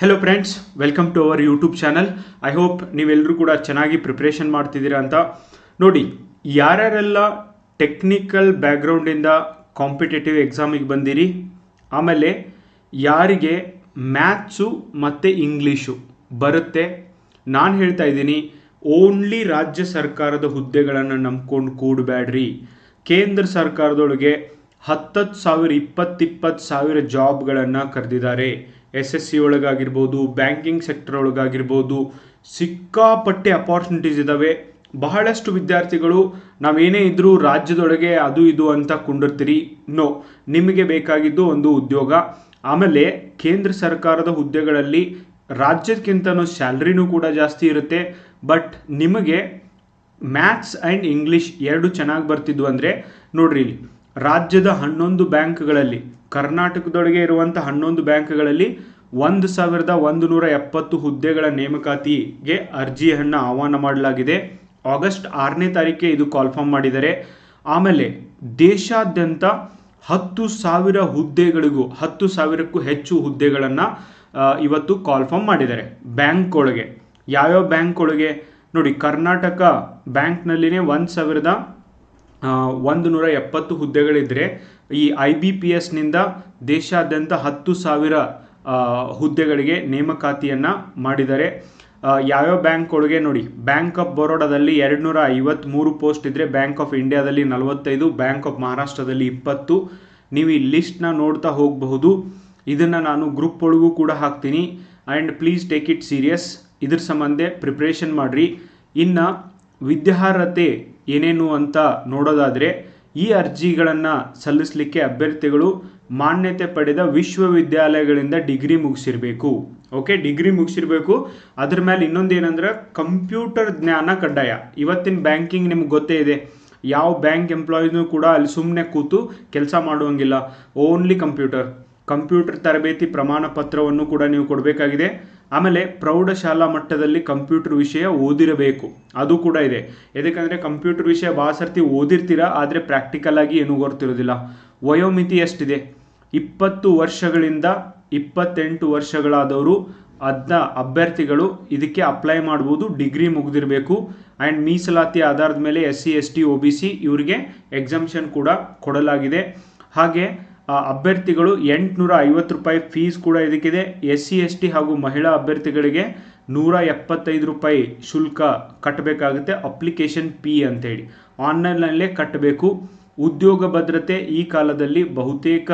Hello friends welcome to our YouTube channel I hope ನೀವೆಲ್ಲರೂ ಕೂಡ ಚೆನ್ನಾಗಿ ಪ್ರಿಪ್ರೇಷನ್ ಮಾಡ್ತಿದ್ದೀರಾ ಅಂತ. ನೋಡಿ, ಯಾರ್ಯಾರೆಲ್ಲ ಟೆಕ್ನಿಕಲ್ ಬ್ಯಾಕ್ಗ್ರೌಂಡಿಂದ ಕಾಂಪಿಟೇಟಿವ್ ಎಕ್ಸಾಮಿಗೆ ಬಂದಿರಿ, ಆಮೇಲೆ ಯಾರಿಗೆ ಮ್ಯಾಥ್ಸು ಮತ್ತು ಇಂಗ್ಲೀಷು ಬರುತ್ತೆ, ನಾನು ಹೇಳ್ತಾ ಇದ್ದೀನಿ ಓನ್ಲಿ ರಾಜ್ಯ ಸರ್ಕಾರದ ಹುದ್ದೆಗಳನ್ನು ನಂಬ್ಕೊಂಡು ಕೂಡಬೇಡ್ರಿ ಕೇಂದ್ರ ಸರ್ಕಾರದೊಳಗೆ ಹತ್ತತ್ತು ಸಾವಿರ ಇಪ್ಪತ್ತಿಪ್ಪತ್ತು ಸಾವಿರ ಜಾಬ್ಗಳನ್ನು ಕರೆದಿದ್ದಾರೆ. ಎಸ್ ಎಸ್ ಸಿ ಒಳಗಾಗಿರ್ಬೋದು ಬ್ಯಾಂಕಿಂಗ್ ಸೆಕ್ಟರ್ ಒಳಗಾಗಿರ್ಬೋದು, ಸಿಕ್ಕಾಪಟ್ಟೆ ಅಪಾರ್ಚುನಿಟೀಸ್ ಇದ್ದಾವೆ ಬಹಳಷ್ಟು ವಿದ್ಯಾರ್ಥಿಗಳು ನಾವೇನೇ ಇದ್ದರೂ ರಾಜ್ಯದೊಳಗೆ ಅದು ಇದು ಅಂತ ಕೊಂಡಿರ್ತೀರಿ. ನೋ ನಿಮಗೆ ಬೇಕಾಗಿದ್ದು ಒಂದು ಉದ್ಯೋಗ. ಆಮೇಲೆ ಕೇಂದ್ರ ಸರ್ಕಾರದ ಹುದ್ದೆಗಳಲ್ಲಿ ರಾಜ್ಯಕ್ಕಿಂತನೂ ಸ್ಯಾಲ್ರಿನೂ ಕೂಡ ಜಾಸ್ತಿ ಇರುತ್ತೆ. ಬಟ್ ನಿಮಗೆ ಮ್ಯಾಥ್ಸ್ ಆ್ಯಂಡ್ ಇಂಗ್ಲೀಷ್ ಎರಡು ಚೆನ್ನಾಗಿ ಬರ್ತಿದ್ವು ಅಂದರೆ, ನೋಡ್ರಿ ಇಲ್ಲಿ, ರಾಜ್ಯದ ಹನ್ನೊಂದು ಬ್ಯಾಂಕ್ಗಳಲ್ಲಿ ಕರ್ನಾಟಕದೊಳಗೆ ಇರುವಂಥ ಹನ್ನೊಂದು ಬ್ಯಾಂಕ್ಗಳಲ್ಲಿ ಒಂದು ಸಾವಿರದ ಒಂದು ನೂರ ಎಪ್ಪತ್ತು ಹುದ್ದೆಗಳ ನೇಮಕಾತಿಗೆ ಅರ್ಜಿಯನ್ನು ಆಹ್ವಾನ ಮಾಡಲಾಗಿದೆ. ಆಗಸ್ಟ್ ಆರನೇ ತಾರೀಕಿಗೆ ಇದು ಕಾಲ್ಫಾರ್ಮ್ ಮಾಡಿದ್ದಾರೆ ಆಮೇಲೆ ದೇಶಾದ್ಯಂತ ಹತ್ತು ಸಾವಿರ ಹುದ್ದೆಗಳಿಗೂ, ಹತ್ತು ಸಾವಿರಕ್ಕೂ ಹೆಚ್ಚು ಹುದ್ದೆಗಳನ್ನು ಇವತ್ತು ಕಾಲ್ಫಾರ್ಮ್ ಮಾಡಿದ್ದಾರೆ ಬ್ಯಾಂಕ್ ಒಳಗೆ. ಯಾವ್ಯಾವ ಬ್ಯಾಂಕ್ ಒಳಗೆ? ನೋಡಿ, ಕರ್ನಾಟಕ ಬ್ಯಾಂಕ್ನಲ್ಲಿನೇ ಒಂದು ಸಾವಿರದ ಒಂದು ನೂರ ಎಪ್ಪತ್ತು ಹುದ್ದೆಗಳಿದ್ದರೆ ಈ ಐ ಬಿ ಪಿ ಎಸ್ನಿಂದ ದೇಶಾದ್ಯಂತ ಹತ್ತು ಸಾವಿರ ಹುದ್ದೆಗಳಿಗೆ ನೇಮಕಾತಿಯನ್ನು ಮಾಡಿದ್ದಾರೆ. ಯಾವ್ಯಾವ ಬ್ಯಾಂಕ್ ಒಳಗೆ ನೋಡಿ. ಬ್ಯಾಂಕ್ ಆಫ್ ಬರೋಡಾದಲ್ಲಿ ಎರಡು ನೂರ ಐವತ್ತ್ಮೂರು ಪೋಸ್ಟ್ ಇದ್ದರೆ ಬ್ಯಾಂಕ್ ಆಫ್ ಇಂಡಿಯಾದಲ್ಲಿ ನಲವತ್ತೈದು, ಬ್ಯಾಂಕ್ ಆಫ್ ಮಹಾರಾಷ್ಟ್ರದಲ್ಲಿ ಇಪ್ಪತ್ತು. ನೀವು ಈ ಲಿಸ್ಟ್ನ ನೋಡ್ತಾ ಹೋಗಬಹುದು. ಇದನ್ನು ನಾನು ಗ್ರೂಪ್ ಒಳಗೂ ಕೂಡ ಹಾಕ್ತೀನಿ. And please take it serious ಇದ್ರ ಸಂಬಂಧ ಪ್ರಿಪ್ರೇಷನ್ ಮಾಡಿರಿ. ಇನ್ನು ವಿದ್ಯಾರ್ಹತೆ ಏನೇನು ಅಂತ ನೋಡೋದಾದರೆ, ಈ ಅರ್ಜಿಗಳನ್ನು ಸಲ್ಲಿಸಲಿಕ್ಕೆ ಅಭ್ಯರ್ಥಿಗಳು ಮಾನ್ಯತೆ ಪಡೆದ ವಿಶ್ವವಿದ್ಯಾಲಯಗಳಿಂದ ಡಿಗ್ರಿ ಮುಗಿಸಿರಬೇಕು. ಓಕೆ, ಡಿಗ್ರಿ ಮುಗಿಸಿರ್ಬೇಕು. ಅದ್ರ ಮೇಲೆ ಇನ್ನೊಂದು ಏನಂದ್ರೆ ಕಂಪ್ಯೂಟರ್ ಜ್ಞಾನ ಕಡ್ಡಾಯ ಇವತ್ತಿನ ಬ್ಯಾಂಕಿಂಗ್ ನಿಮ್ಗೆ ಗೊತ್ತೇ ಇದೆ. ಯಾವ ಬ್ಯಾಂಕ್ ಎಂಪ್ಲಾಯೀಸ್ನು ಕೂಡ ಅಲ್ಲಿ ಸುಮ್ಮನೆ ಕೂತು ಕೆಲಸ ಮಾಡುವಂಗಿಲ್ಲ. Only computer. ಕಂಪ್ಯೂಟರ್ ತರಬೇತಿ ಪ್ರಮಾಣ ಪತ್ರವನ್ನು ಕೂಡ ನೀವು ಕೊಡಬೇಕಾಗಿದೆ. ಆಮೇಲೆ ಪ್ರೌಢಶಾಲಾ ಮಟ್ಟದಲ್ಲಿ ಕಂಪ್ಯೂಟರ್ ವಿಷಯ ಓದಿರಬೇಕು. ಅದು ಕೂಡ ಇದೆ. ಯಾಕಂದರೆ ಕಂಪ್ಯೂಟರ್ ವಿಷಯ ಭಾಳ ಸರ್ತಿ ಓದಿರ್ತೀರಾ, ಆದರೆ ಪ್ರಾಕ್ಟಿಕಲ್ ಆಗಿ ಏನೂ ಗೊತ್ತಿರೋದಿಲ್ಲ. ವಯೋಮಿತಿ ಎಷ್ಟಿದೆ? ಇಪ್ಪತ್ತು ವರ್ಷಗಳಿಂದ ಇಪ್ಪತ್ತೆಂಟು ವರ್ಷಗಳಾದವರು ಅದನ್ನ ಅಭ್ಯರ್ಥಿಗಳು ಇದಕ್ಕೆ ಅಪ್ಲೈ ಮಾಡ್ಬೋದು ಡಿಗ್ರಿ ಮುಗಿದಿರಬೇಕು. ಆ್ಯಂಡ್ ಮೀಸಲಾತಿ ಆಧಾರದ ಮೇಲೆ S C S T O B C ಇವರಿಗೆ ಎಕ್ಸಮ್ಷನ್ ಕೂಡ ಕೊಡಲಾಗಿದೆ. ಹಾಗೆ ಅಭ್ಯರ್ಥಿಗಳು ಎಂಟುನೂರ ಐವತ್ತು ರೂಪಾಯಿ ಫೀಸ್ ಕೂಡ ಇದಕ್ಕಿದೆ. ಎಸ್ ಸಿ ಎಸ್ ಟಿ ಹಾಗೂ ಮಹಿಳಾ ಅಭ್ಯರ್ಥಿಗಳಿಗೆ ನೂರ ಎಪ್ಪತ್ತೈದು ರೂಪಾಯಿ ಶುಲ್ಕ ಕಟ್ಟಬೇಕಾಗುತ್ತೆ. ಅಪ್ಲಿಕೇಶನ್ ಪಿ ಅಂತೇಳಿ. ಆನ್ಲೈನ್ನಲ್ಲೇ ಕಟ್ಟಬೇಕು. ಉದ್ಯೋಗ ಭದ್ರತೆ ಈ ಕಾಲದಲ್ಲಿ ಬಹುತೇಕ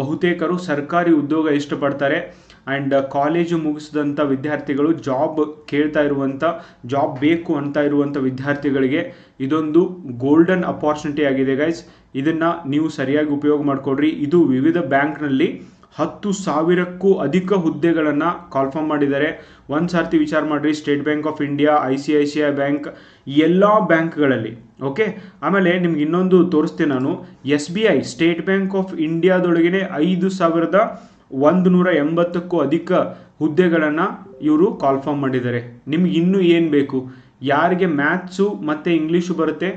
ಬಹುತೇಕರು ಸರ್ಕಾರಿ ಉದ್ಯೋಗ ಇಷ್ಟಪಡ್ತಾರೆ. ಆ್ಯಂಡ್ ಕಾಲೇಜು ಮುಗಿಸಿದಂಥ ವಿದ್ಯಾರ್ಥಿಗಳು ಜಾಬ್ ಕೇಳ್ತಾ ಇರುವಂಥ ಜಾಬ್ ಬೇಕು ಅಂತ ಇರುವಂಥ ವಿದ್ಯಾರ್ಥಿಗಳಿಗೆ ಇದೊಂದು ಗೋಲ್ಡನ್ ಅಪಾರ್ಚುನಿಟಿ ಆಗಿದೆ ಗೈಸ್ ಇದನ್ನು ನೀವು ಸರಿಯಾಗಿ ಉಪಯೋಗ ಮಾಡಿಕೊಡ್ರಿ ಇದು ವಿವಿಧ ಬ್ಯಾಂಕ್ನಲ್ಲಿ ಹತ್ತು ಸಾವಿರಕ್ಕೂ ಅಧಿಕ ಹುದ್ದೆಗಳನ್ನು ಕಾಲ್ಫಾರ್ಮ್ ಮಾಡಿದ್ದಾರೆ. ಒಂದು ಸಾರ್ತಿ ವಿಚಾರ ಮಾಡಿರಿ. State Bank of India I C I C I bank ಎಲ್ಲ ಬ್ಯಾಂಕ್ಗಳಲ್ಲಿ ಓಕೆ ಆಮೇಲೆ ನಿಮ್ಗೆ ಇನ್ನೊಂದು ತೋರಿಸ್ತೀನಿ ನಾನು. S B I State Bank of ಇಂಡಿಯಾದೊಳಗೇ ಐದು ಸಾವಿರದ ಒಂದು ನೂರ ಎಂಬತ್ತಕ್ಕೂ ಅಧಿಕ ಹುದ್ದೆಗಳನ್ನು ಇವರು ಕಾಲ್ಫಾರ್ಮ್ ಮಾಡಿದ್ದಾರೆ. ನಿಮ್ಗೆ ಇನ್ನೂ ಏನು ಬೇಕು? ಯಾರಿಗೆ ಮ್ಯಾಥ್ಸು ಮತ್ತು ಇಂಗ್ಲೀಷು ಬರುತ್ತೆ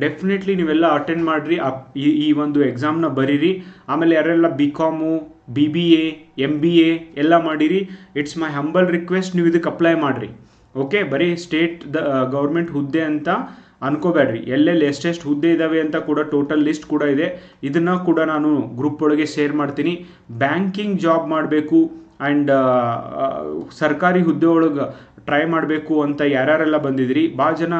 ಡೆಫಿನೆಟ್ಲಿ ನೀವೆಲ್ಲ ಅಟೆಂಡ್ ಮಾಡಿರಿ. ಈ ಈ ಒಂದು ಎಕ್ಸಾಮ್ನ ಬರೀರಿ. ಆಮೇಲೆ ಯಾರೆಲ್ಲ B com B B A M B A ಎಲ್ಲ ಮಾಡಿರಿ. ಇಟ್ಸ್ ಮೈ ಹಂಬಲ್ ರಿಕ್ವೆಸ್ಟ್ ನೀವು ಇದಕ್ಕೆ ಅಪ್ಲೈ ಮಾಡಿರಿ. ಓಕೆ ಬರೀ ಸ್ಟೇಟ್ ದ ಗೌರ್ಮೆಂಟ್ ಹುದ್ದೆ ಅಂತ ಅನ್ಕೋಬೇಡ್ರಿ. ಎಲ್ಲೆಲ್ಲಿ ಎಷ್ಟೆಷ್ಟು ಹುದ್ದೆ ಇದ್ದಾವೆ ಅಂತ ಕೂಡ ಟೋಟಲ್ ಲಿಸ್ಟ್ ಕೂಡ ಇದೆ. ಇದನ್ನು ಕೂಡ ನಾನು ಗ್ರೂಪ್ ಒಳಗೆ ಶೇರ್ ಮಾಡ್ತೀನಿ. ಬ್ಯಾಂಕಿಂಗ್ ಜಾಬ್ ಮಾಡಬೇಕು. ಆ್ಯಂಡ್ ಸರ್ಕಾರಿ ಹುದ್ದೆ ಒಳಗೆ ಟ್ರೈ ಮಾಡಬೇಕು ಅಂತ ಯಾರ್ಯಾರೆಲ್ಲ ಬಂದಿದ್ದೀರಿ ಭಾಳ ಜನ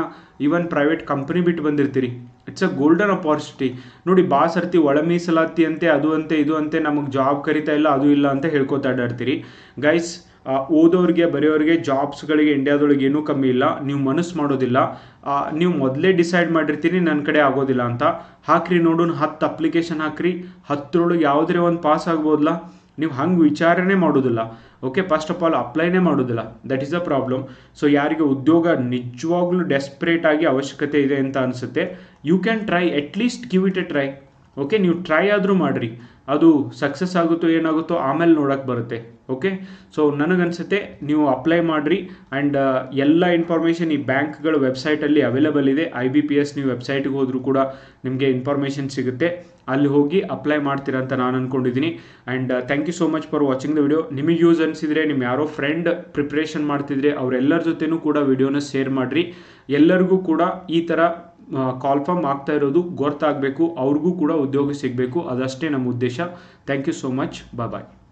ಈವನ್ ಪ್ರೈವೇಟ್ ಕಂಪ್ನಿ ಬಿಟ್ಟು ಬಂದಿರ್ತೀರಿ. ಇಟ್ಸ್ ಅ ಗೋಲ್ಡನ್ ಅಪಾರ್ಚುನಿಟಿ ನೋಡಿ ಭಾಳ ಸರ್ತಿ ಒಳ ಮೀಸಲಾತಿ ಅಂತೆ, ಅದು ಅಂತೆ, ಇದು ಅಂತೆ, ನಮಗೆ ಜಾಬ್ ಕರಿತಾ ಇಲ್ಲ, ಅದು ಇಲ್ಲ ಅಂತ ಹೇಳ್ಕೊತಾಡಾಡ್ತೀರಿ ಗೈಸ್ ಓದೋರಿಗೆ, ಬರೆಯೋರಿಗೆ ಜಾಬ್ಸ್ಗಳಿಗೆ ಇಂಡಿಯಾದೊಳಗೆ ಏನೂ ಕಮ್ಮಿ ಇಲ್ಲ. ನೀವು ಮನಸ್ಸು ಮಾಡೋದಿಲ್ಲ. ನೀವು ಮೊದಲೇ ಡಿಸೈಡ್ ಮಾಡಿರ್ತೀನಿ ನನ್ನ ಕಡೆ ಆಗೋದಿಲ್ಲ ಅಂತ. ಹಾಕ್ರಿ ನೋಡೋಣ ಹತ್ತು ಅಪ್ಲಿಕೇಶನ್ ಹಾಕ್ರಿ. ಹತ್ತರೊಳಗೆ ಯಾವುದೇ ಒಂದು ಪಾಸ್ ಆಗ್ಬೋದಲ್ಲ ನೀವು ಹಂಗೆ ವಿಚಾರಣೆ ಮಾಡೋದಿಲ್ಲ. ಓಕೆ ಫಸ್ಟ್ ಆಫ್ ಆಲ್ ಅಪ್ಲೈನೇ ಮಾಡೋದಿಲ್ಲ. That is a problem so ಯಾರಿಗೆ ಉದ್ಯೋಗ ನಿಜವಾಗ್ಲೂ ಡೆಸ್ಪ್ರೇಟ್ ಆಗಿ ಅವಶ್ಯಕತೆ ಇದೆ ಅಂತ ಅನಿಸುತ್ತೆ you can try at least give it a try okay ನೀವು ಟ್ರೈ ಆದರೂ ಮಾಡಿರಿ. ಅದು ಸಕ್ಸಸ್ ಆಗುತ್ತೋ ಏನಾಗುತ್ತೋ ಆಮೇಲೆ ನೋಡೋಕ್ಕೆ ಬರುತ್ತೆ. ಓಕೆ ಸೊ ನನಗನ್ಸುತ್ತೆ ನೀವು ಅಪ್ಲೈ ಮಾಡಿರಿ ಆ್ಯಂಡ್ ಎಲ್ಲ ಇನ್ಫಾರ್ಮೇಷನ್ ಈ ಬ್ಯಾಂಕ್ಗಳ ವೆಬ್ಸೈಟಲ್ಲಿ ಅವೈಲೇಬಲ್ ಇದೆ. ಐ ಬಿ ಪಿ ಎಸ್ ನೀವು ವೆಬ್ಸೈಟ್ಗೆ ಹೋದರೂ ಕೂಡ ನಿಮಗೆ ಇನ್ಫಾರ್ಮೇಷನ್ ಸಿಗುತ್ತೆ. ಅಲ್ಲಿ ಹೋಗಿ ಅಪ್ಲೈ ಮಾಡ್ತೀರಾ ಅಂತ ನಾನು ಅಂದ್ಕೊಂಡಿದ್ದೀನಿ and thank you so much for watching the video ನಿಮಗೆ ಯೂಸ್ ಅನಿಸಿದರೆ ನಿಮ್ಮ ಯಾರೋ ಫ್ರೆಂಡ್ ಪ್ರಿಪ್ರೇಷನ್ ಮಾಡ್ತಿದ್ರೆ ಅವರೆಲ್ಲರ ಜೊತೆನೂ ಕೂಡ ವಿಡಿಯೋನ ಶೇರ್ ಮಾಡಿರಿ. ಎಲ್ಲರಿಗೂ ಕೂಡ ಈ ಥರ ಕಾಲ್ಫಾರ್ಮ್ ಆಗ್ತಾ ಇರೋದು ಗೊತ್ತಾಗಬೇಕು, ಅವ್ರಿಗೂ ಕೂಡ ಉದ್ಯೋಗ ಸಿಗಬೇಕು, ಅದಷ್ಟೇ ನಮ್ಮ ಉದ್ದೇಶ. Thank you so much bye bye